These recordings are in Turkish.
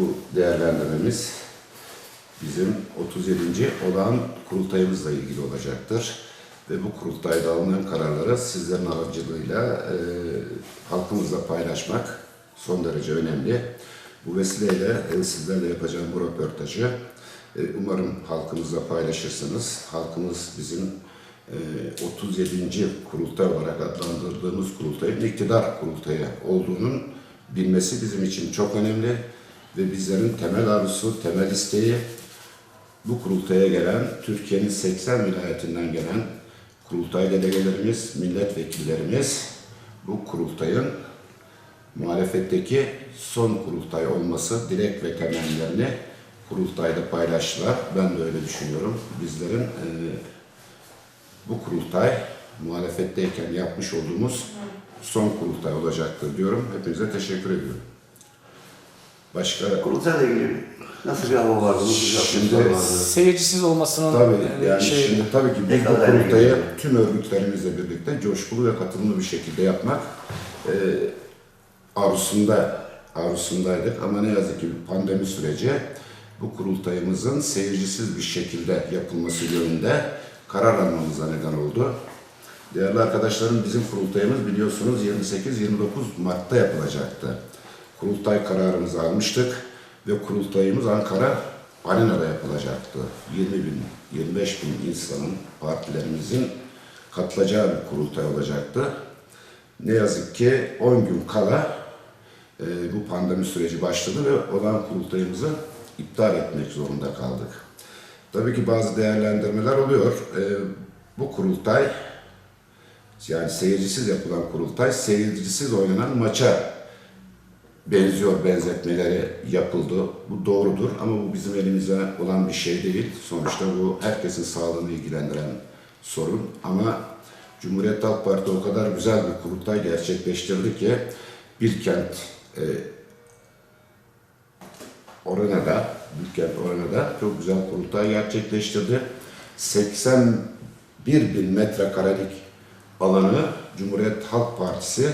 bu değerlendirmemiz bizim 37. olağan kurultayımızla ilgili olacaktır. Ve bu kurultayda alınan kararları sizlerin aracılığıyla e, halkımızla paylaşmak son derece önemli. Bu vesileyle e, sizlerle yapacağım bu röportajı e, umarım halkımızla paylaşırsınız. Halkımız bizim e, 37. kurultay olarak adlandırdığımız kurultayın iktidar kurultayı olduğunun bilmesi bizim için çok önemli ve bizlerin temel arzusu, temel isteği bu kurultaya gelen, Türkiye'nin 80 vilayetinden gelen kurultay delegelerimiz, milletvekillerimiz bu kurultayın muhalefetteki son kurultay olması dilek ve temennilerini kurultayda paylaştılar. Ben de öyle düşünüyorum. Bizlerin e, bu kurultay muhalefetteyken yapmış olduğumuz son kurultay olacaktır diyorum. Hepinize teşekkür ediyorum. Başka Kurultayla ilgili nasıl bir hava vardı, nasıl bir Şimdi- atmosfer vardı? Seyircisiz olmasının Tabii e, yani şey şimdi tabii ki biz bu kurultayı tüm örgütlerimizle birlikte coşkulu ve katılımlı bir şekilde yapmak e, arzusunda arzusundaydık ama ne yazık ki pandemi süreci bu kurultayımızın seyircisiz bir şekilde yapılması yönünde karar almamıza neden oldu. Değerli arkadaşlarım bizim kurultayımız biliyorsunuz 28-29 Mart'ta yapılacaktı. Kurultay kararımızı almıştık ve kurultayımız Ankara Arena'da yapılacaktı. 20 bin, 25 bin insanın, partilerimizin katılacağı bir kurultay olacaktı. Ne yazık ki 10 gün kala e, bu pandemi süreci başladı ve olan kurultayımızı iptal etmek zorunda kaldık. Tabii ki bazı değerlendirmeler oluyor. E, bu kurultay yani seyircisiz yapılan kurultay, seyircisiz oynanan maça benziyor benzetmeleri yapıldı. Bu doğrudur ama bu bizim elimizde olan bir şey değil. Sonuçta bu herkesin sağlığını ilgilendiren sorun. Ama Cumhuriyet Halk Parti o kadar güzel bir kurultay gerçekleştirdi ki bir kent e, Orana'da, Bilkent Orana'da çok güzel kurultay gerçekleştirdi. 81 bin metrekarelik alanı Cumhuriyet Halk Partisi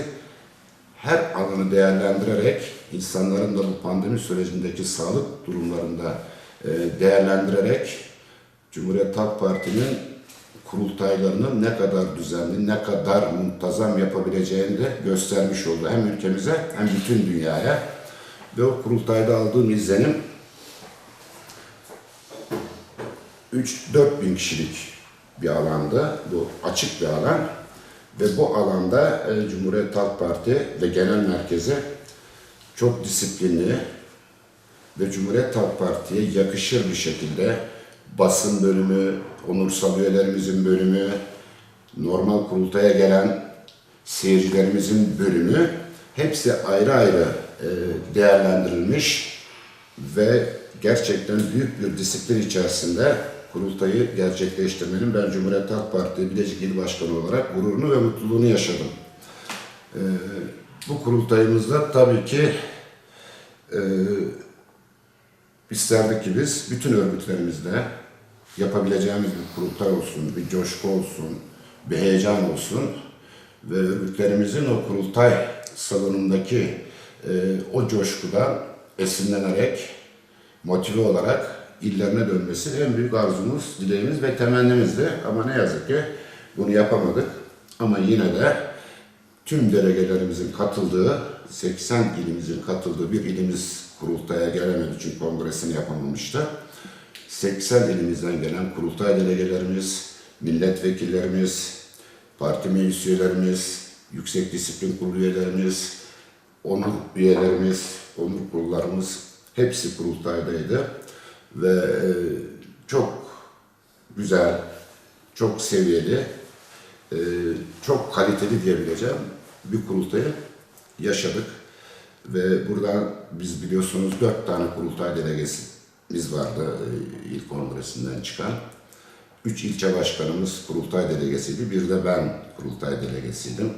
her alanı değerlendirerek insanların da bu pandemi sürecindeki sağlık durumlarında e, değerlendirerek Cumhuriyet Halk Parti'nin kurultaylarını ne kadar düzenli, ne kadar muntazam yapabileceğini de göstermiş oldu. Hem ülkemize hem bütün dünyaya. Ve o kurultayda aldığım izlenim 3-4 bin kişilik bir alanda, bu açık bir alan ve bu alanda e, Cumhuriyet Halk Parti ve genel merkezi çok disiplinli ve Cumhuriyet Halk Parti'ye yakışır bir şekilde basın bölümü, onursal üyelerimizin bölümü, normal kurultaya gelen seyircilerimizin bölümü hepsi ayrı ayrı e, değerlendirilmiş ve gerçekten büyük bir disiplin içerisinde kurultayı gerçekleştirmenin ben Cumhuriyet Halk Parti Bilecik İl Başkanı olarak gururunu ve mutluluğunu yaşadım. E, bu kurultayımızda tabii ki e, isterdik ki biz bütün örgütlerimizde yapabileceğimiz bir kurultay olsun, bir coşku olsun, bir heyecan olsun ve örgütlerimizin o kurultay salonundaki e, o coşkudan esinlenerek, motive olarak illerine dönmesi en büyük arzumuz, dileğimiz ve temennimizdi. Ama ne yazık ki bunu yapamadık. Ama yine de tüm delegelerimizin katıldığı, 80 ilimizin katıldığı bir ilimiz kurultaya gelemedi çünkü kongresini yapamamıştı. 80 ilimizden gelen kurultay delegelerimiz, milletvekillerimiz, parti meclis üyelerimiz, yüksek disiplin kurulu üyelerimiz, onur üyelerimiz, onur kurullarımız hepsi kurultaydaydı. Ve e, çok güzel, çok seviyeli, e, çok kaliteli diyebileceğim bir kurultayı yaşadık. Ve buradan biz biliyorsunuz dört tane kurultay delegesimiz vardı e, ilk kongresinden çıkan. Üç ilçe başkanımız kurultay delegesiydi. Bir de ben kurultay delegesiydim.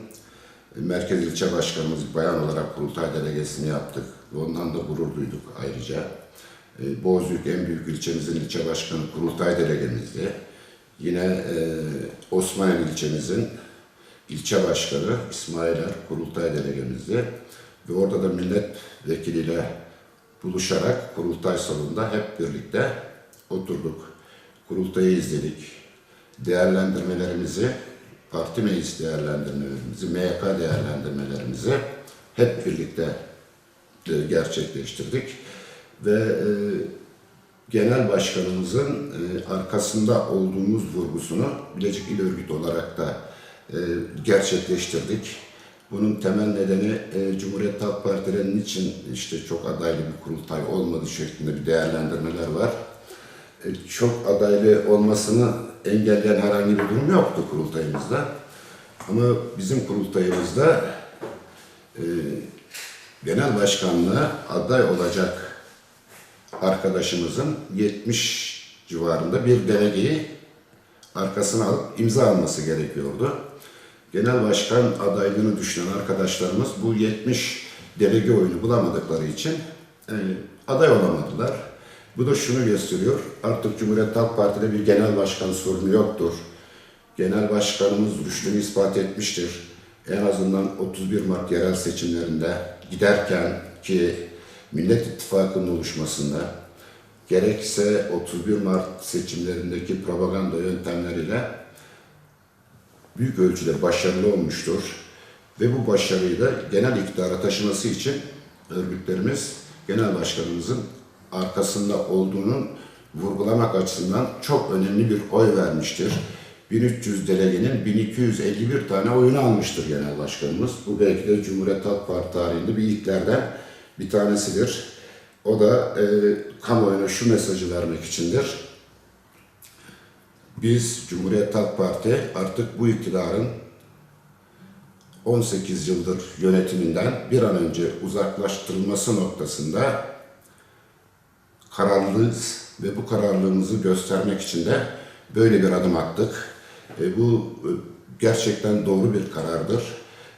E, Merkez ilçe başkanımız bayan olarak kurultay delegesini yaptık. Ondan da gurur duyduk ayrıca. E, en büyük ilçemizin ilçe başkanı kurultay delegemizdi. Yine e, Osmanlı ilçemizin ilçe başkanı İsmail Er kurultay delegemizdi. Ve orada da milletvekiliyle buluşarak kurultay salonunda hep birlikte oturduk. Kurultayı izledik. Değerlendirmelerimizi, parti meclis değerlendirmelerimizi, MYK değerlendirmelerimizi hep birlikte e, gerçekleştirdik. Ve e, genel başkanımızın e, arkasında olduğumuz vurgusunu Bilecik İl Örgütü olarak da e, gerçekleştirdik. Bunun temel nedeni e, Cumhuriyet Halk Partilerinin için işte çok adaylı bir kurultay olmadığı şeklinde bir değerlendirmeler var. E, çok adaylı olmasını engelleyen herhangi bir durum yoktu kurultayımızda. Ama bizim kurultayımızda e, genel başkanlığa aday olacak arkadaşımızın 70 civarında bir delegeyi arkasına alıp imza alması gerekiyordu. Genel başkan adaylığını düşünen arkadaşlarımız bu 70 delege oyunu bulamadıkları için e, aday olamadılar. Bu da şunu gösteriyor. Artık Cumhuriyet Halk Parti'de bir genel başkan sorunu yoktur. Genel başkanımız rüştünü ispat etmiştir. En azından 31 Mart yerel seçimlerinde giderken ki Millet İttifakı'nın oluşmasında gerekse 31 Mart seçimlerindeki propaganda yöntemleriyle büyük ölçüde başarılı olmuştur. Ve bu başarıyı da genel iktidara taşıması için örgütlerimiz genel başkanımızın arkasında olduğunun vurgulamak açısından çok önemli bir oy vermiştir. 1300 delegenin 1251 tane oyunu almıştır genel başkanımız. Bu belki de Cumhuriyet Halk Parti tarihinde bir ilklerden bir tanesidir. O da e, kamuoyuna şu mesajı vermek içindir. Biz Cumhuriyet Halk Parti artık bu iktidarın 18 yıldır yönetiminden bir an önce uzaklaştırılması noktasında kararlıyız ve bu kararlılığımızı göstermek için de böyle bir adım attık. E, bu e, gerçekten doğru bir karardır.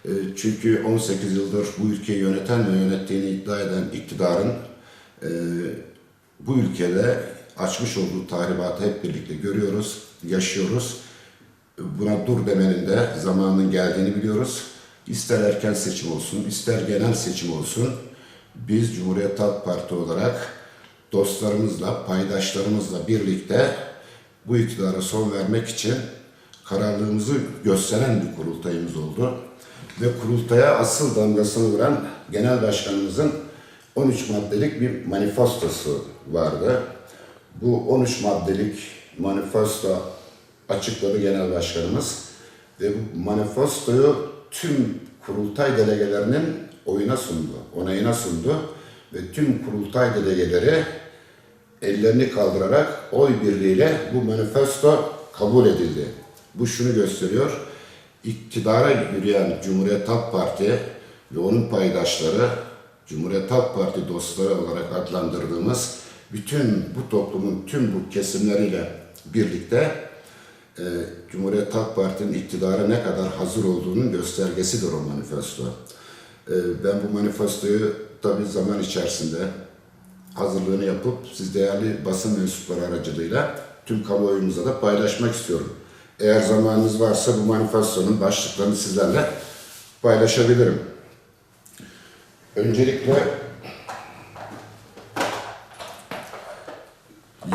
E, çünkü 18 yıldır bu ülkeyi yöneten ve yönettiğini iddia eden iktidarın e, bu ülkede açmış olduğu tahribatı hep birlikte görüyoruz, yaşıyoruz. Buna dur demenin de zamanının geldiğini biliyoruz. İster erken seçim olsun, ister genel seçim olsun, biz Cumhuriyet Halk Parti olarak dostlarımızla, paydaşlarımızla birlikte bu iktidara son vermek için kararlılığımızı gösteren bir kurultayımız oldu. Ve kurultaya asıl damgasını vuran Genel Başkanımızın 13 maddelik bir manifestosu vardı. Bu 13 maddelik manifesto açıkladı Genel Başkanımız ve bu manifestoyu tüm kurultay delegelerinin oyuna sundu, onayına sundu ve tüm kurultay delegeleri ellerini kaldırarak oy birliğiyle bu manifesto kabul edildi. Bu şunu gösteriyor. İktidara yürüyen Cumhuriyet Halk Parti ve onun paydaşları Cumhuriyet Halk Parti dostları olarak adlandırdığımız bütün bu toplumun tüm bu kesimleriyle birlikte e, Cumhuriyet Halk Parti'nin iktidara ne kadar hazır olduğunun göstergesidir o manifesto. E, ben bu manifestoyu tabii zaman içerisinde hazırlığını yapıp siz değerli basın mensupları aracılığıyla tüm kamuoyumuza da paylaşmak istiyorum. Eğer zamanınız varsa bu manifestonun başlıklarını sizlerle paylaşabilirim. Öncelikle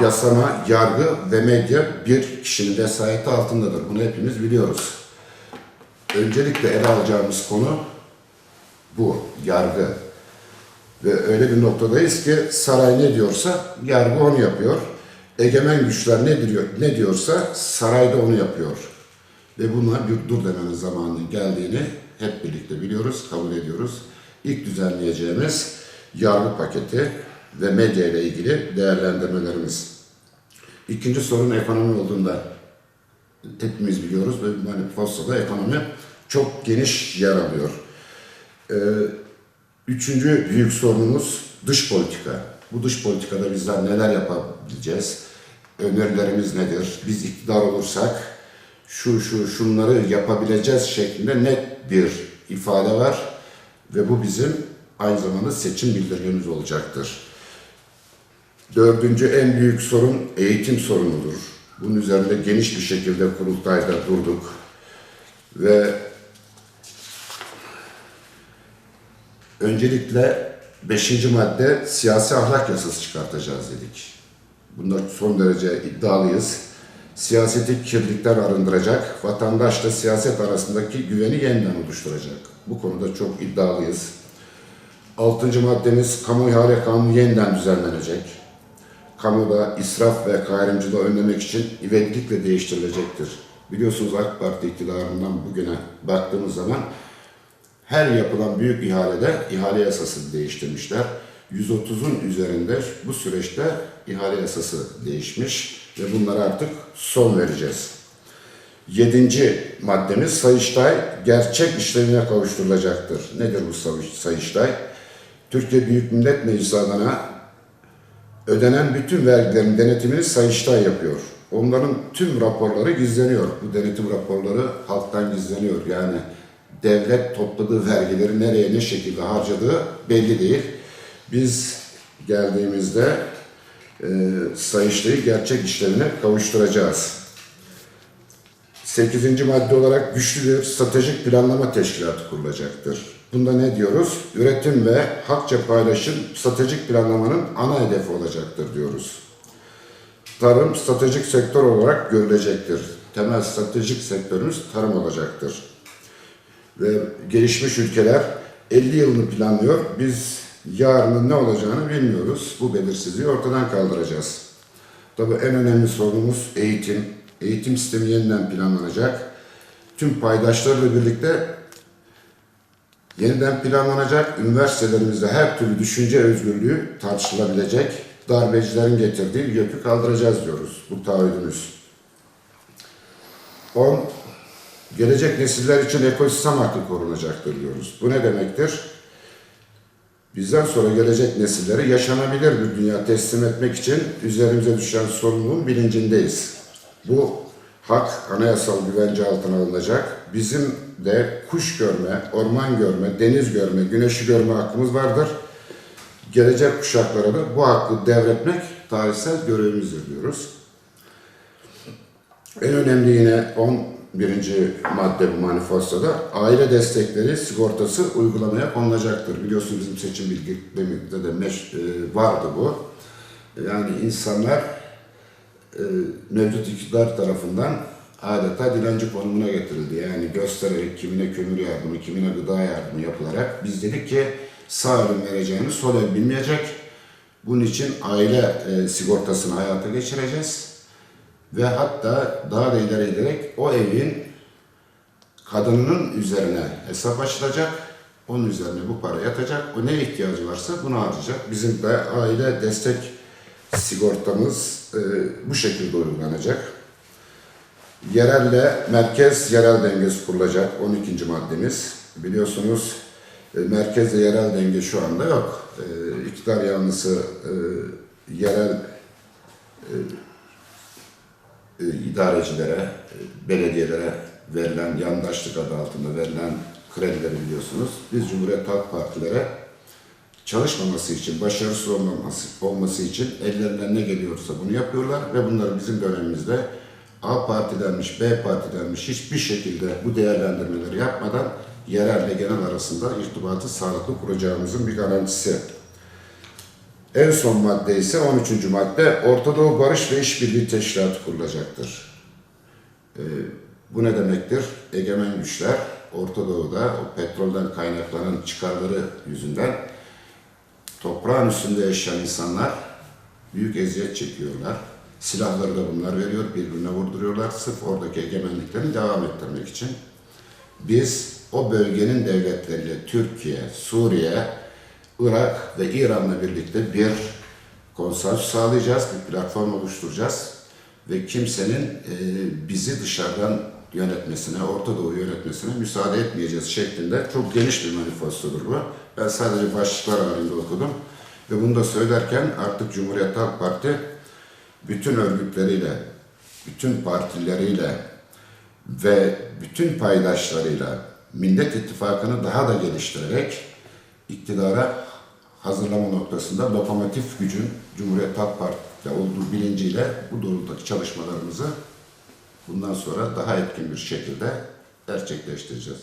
yasama, yargı ve medya bir kişinin vesayeti altındadır. Bunu hepimiz biliyoruz. Öncelikle ele alacağımız konu bu, yargı. Ve öyle bir noktadayız ki saray ne diyorsa yargı onu yapıyor. Egemen güçler ne diyor ne diyorsa saray da onu yapıyor. Ve buna bir dur demenin zamanının geldiğini hep birlikte biliyoruz, kabul ediyoruz. İlk düzenleyeceğimiz yargı paketi ve medya ile ilgili değerlendirmelerimiz. İkinci sorun ekonomi olduğunda hepimiz biliyoruz ve manifestoda ekonomi çok geniş yer alıyor. Ee, Üçüncü büyük sorunumuz dış politika. Bu dış politikada bizler neler yapabileceğiz? Önerilerimiz nedir? Biz iktidar olursak şu şu şunları yapabileceğiz şeklinde net bir ifade var ve bu bizim aynı zamanda seçim bildirgemiz olacaktır. Dördüncü en büyük sorun eğitim sorunudur. Bunun üzerinde geniş bir şekilde kurultayda durduk ve öncelikle Beşinci madde siyasi ahlak yasası çıkartacağız dedik. Bunda son derece iddialıyız. Siyaseti kirlilikten arındıracak, vatandaşla siyaset arasındaki güveni yeniden oluşturacak. Bu konuda çok iddialıyız. Altıncı maddemiz kamu ihale kanunu yeniden düzenlenecek. Kamuda israf ve ayrımcılığı önlemek için ivedilikle değiştirilecektir. Biliyorsunuz AK Parti iktidarından bugüne baktığımız zaman her yapılan büyük ihalede ihale yasası değiştirmişler. 130'un üzerinde bu süreçte ihale yasası değişmiş ve bunlara artık son vereceğiz. Yedinci maddemiz Sayıştay gerçek işlevine kavuşturulacaktır. Nedir bu Sayış- Sayıştay? Türkiye Büyük Millet Meclisi adına ödenen bütün vergilerin denetimini Sayıştay yapıyor. Onların tüm raporları gizleniyor. Bu denetim raporları halktan gizleniyor. Yani devlet topladığı vergileri nereye ne şekilde harcadığı belli değil. Biz geldiğimizde e, Sayıştay'ı gerçek işlerine kavuşturacağız. Sekizinci madde olarak güçlü bir stratejik planlama teşkilatı kurulacaktır. Bunda ne diyoruz? Üretim ve hakça paylaşım stratejik planlamanın ana hedefi olacaktır diyoruz. Tarım stratejik sektör olarak görülecektir. Temel stratejik sektörümüz tarım olacaktır. Ve gelişmiş ülkeler 50 yılını planlıyor. Biz yarının ne olacağını bilmiyoruz. Bu belirsizliği ortadan kaldıracağız. Tabii en önemli sorunumuz eğitim. Eğitim sistemi yeniden planlanacak. Tüm paydaşlarla birlikte yeniden planlanacak. Üniversitelerimizde her türlü düşünce özgürlüğü tartışılabilecek. Darbecilerin getirdiği yükü kaldıracağız diyoruz. Bu taahhüdümüz. 10. Gelecek nesiller için ekosistem hakkı korunacaktır diyoruz. Bu ne demektir? Bizden sonra gelecek nesillere yaşanabilir bir dünya teslim etmek için üzerimize düşen sorumluluğun bilincindeyiz. Bu hak anayasal güvence altına alınacak. Bizim de kuş görme, orman görme, deniz görme, güneşi görme hakkımız vardır. Gelecek kuşaklara da bu hakkı devretmek tarihsel görevimizdir diyoruz. En önemli yine 11. madde bu manifestoda aile destekleri sigortası uygulamaya konulacaktır. Biliyorsunuz bizim seçim bilgilerimizde de meş, e, vardı bu. Yani insanlar e, mevcut iktidar tarafından adeta dilenci konumuna getirildi. Yani göstererek kimine kömür yardımı, kimine gıda yardımı yapılarak biz dedik ki sağ elin vereceğini sol el bilmeyecek. Bunun için aile e, sigortasını hayata geçireceğiz. Ve hatta daha da ileri giderek o evin kadınının üzerine hesap açılacak. Onun üzerine bu para yatacak. O ne ihtiyacı varsa bunu harcayacak. Bizim de aile destek sigortamız e, bu şekilde uygulanacak. Yerelle merkez yerel dengesi kurulacak 12. maddemiz. Biliyorsunuz e, merkezle yerel denge şu anda yok. E, iktidar yanlısı e, yerel idarecilere, e, belediyelere verilen yandaşlık adı altında verilen kredileri biliyorsunuz. Biz Cumhuriyet Halk Partilere çalışmaması için, başarısız olmaması, olması için ellerinden ne geliyorsa bunu yapıyorlar ve bunları bizim dönemimizde A partidenmiş, B partidenmiş hiçbir şekilde bu değerlendirmeleri yapmadan yerelle genel arasında irtibatı sağlıklı kuracağımızın bir garantisi. En son madde ise 13. madde Orta Doğu Barış ve İşbirliği Teşkilatı kurulacaktır. Ee, bu ne demektir? Egemen güçler Orta Doğu'da o petrolden kaynaklanan çıkarları yüzünden toprağın üstünde yaşayan insanlar büyük eziyet çekiyorlar. Silahları da bunlar veriyor, birbirine vurduruyorlar sırf oradaki egemenliklerini devam ettirmek için. Biz o bölgenin devletleriyle Türkiye, Suriye, Irak ve İran'la birlikte bir konsensüs sağlayacağız, bir platform oluşturacağız ve kimsenin e, bizi dışarıdan yönetmesine, Orta Doğu yönetmesine müsaade etmeyeceğiz şeklinde çok geniş bir manifestodur bu. Ben sadece başlıklar halinde okudum ve bunu da söylerken artık Cumhuriyet Halk Parti bütün örgütleriyle, bütün partileriyle ve bütün paydaşlarıyla Millet İttifakı'nı daha da geliştirerek iktidara hazırlama noktasında lokomotif gücün Cumhuriyet Halk Partisi'de olduğu bilinciyle bu doğrultudaki çalışmalarımızı bundan sonra daha etkin bir şekilde gerçekleştireceğiz.